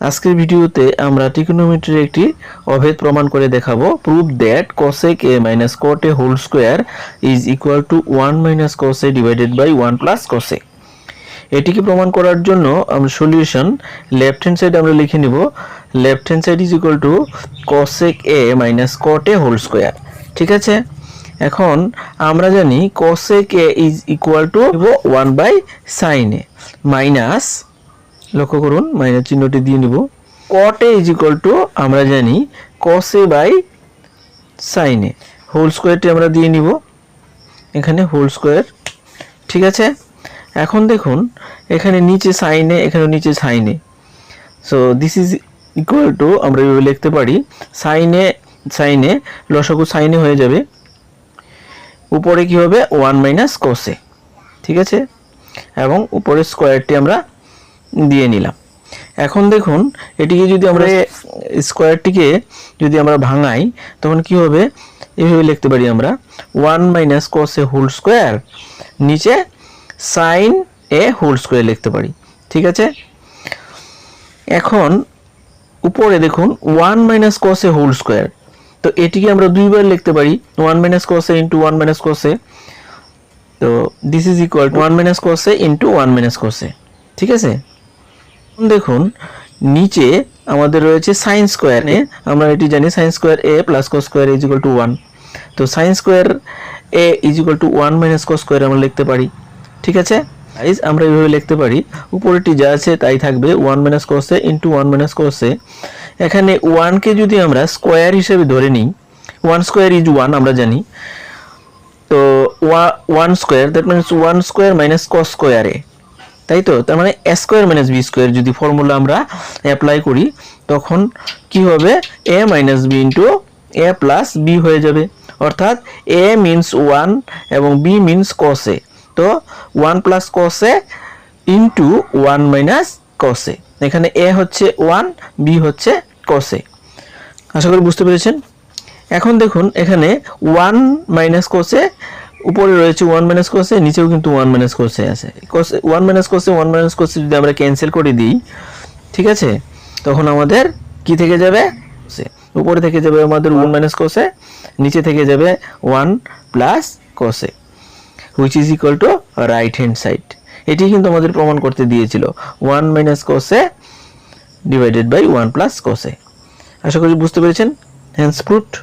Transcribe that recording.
আজকের ভিডিওতে আমরা ট্রিকোনোমেট্রির একটি অভেদ প্রমাণ করে দেখাবো। Proof that cosec A minus cot A whole square is equal to one minus a divided by one plus a এটিকে প্রমাণ করার জন্য আমরা সলিউশন লেফট হ্যান্ড সাইড আমরা লিখে নিব। Left hand side is equal to cosec A minus cot A whole square ঠিক আছে? এখন আমরা জানি cosec A is equal to one by sine A minus লক্ষ্য করুন মাইনাস চিহ্নটি দিয়ে নিব। cot a is equal to আমরা জানি, cos a by sine A whole স্কোয়ারটি আমরা দিয়ে নিব। এখানে হোল স্কোয়ার ঠিক আছে? এখন দেখুন, এখানে নিচে সাইনে এখানে নিচে সাইনে so this is equal to আমরা এভাবে লিখতে পারি সাইনে সাইনে লসাগু সাইনে হয়ে যাবে। উপরে কি হবে? ওয়ান মাইনাস কোসে ঠিক আছে? এবং উপরে স্কোয়ারটি আমরা দিয়ে নিলাম। এখন দেখুন, এটিকে যদি আমরা স্কোয়ারটিকে যদি আমরা ভাঙাই, তখন কি হবে? এভাবে লিখতে পারি আমরা one minus cos A whole square নিচে সাইন এ হোল স্কোয়ার লিখতে পারি। ঠিক আছে? এখন উপরে দেখুন one minus cos A whole square তো এটিকে আমরা দুইবার লিখতে পারি one minus cos A into one minus cos A তো this is equal to one minus cos A into one minus cos A ঠিক আছে? দেখুন, নিচে আমাদের রয়েছে সাইন স্কোয়ারে আমরা এটি জানি sine square A plus cos square is equal to one তো sine square A is equal to one minus cos square আমরা লিখতে পারি, ঠিক আছে? গাইজ আমরা এইভাবে লিখতে পারি উপরেটি যা আছে তাই থাকবে one minus cos A into one minus cos A এখানে ওয়ানকে যদি আমরা স্কোয়ার হিসেবে ধরে নিই ওয়ান স্কোয়ার ইজ ওয়ান আমরা জানি। তো one square that means one square minus cos স্কোয়ারে তাই তো? তার মানে A square minus B square যদি ফর্মুলা আমরা অ্যাপ্লাই করি, তখন কি হবে? A minus B into A plus B হয়ে যাবে। অর্থাৎ এ মিনস ওয়ান এবং বি মিনস কসে তো one plus cos A into one minus cos A এখানে এ হচ্ছে ওয়ান বি হচ্ছে কসে আশা করি বুঝতে পেরেছেন? এখন দেখুন, এখানে ওয়ান মাইনাস কোসে উপরে রয়েছে ওয়ান মাইনাস কোসে নিচেও কিন্তু ওয়ান মাইনাস কোসে আছে। Cos A one minus cos A one minus cos A যদি আমরা ক্যান্সেল করে দিই, ঠিক আছে? তখন আমাদের কি থেকে যাবে? সে উপরে থেকে যাবে আমাদের ওয়ান মাইনাস কোসে নিচে থেকে যাবে one plus cos A which is equal to right hand side এটি কিন্তু আমাদের প্রমাণ করতে দিয়েছিল। One minus cos A divided by one plus cos A আশা করি বুঝতে পেরেছেন? Hence proofed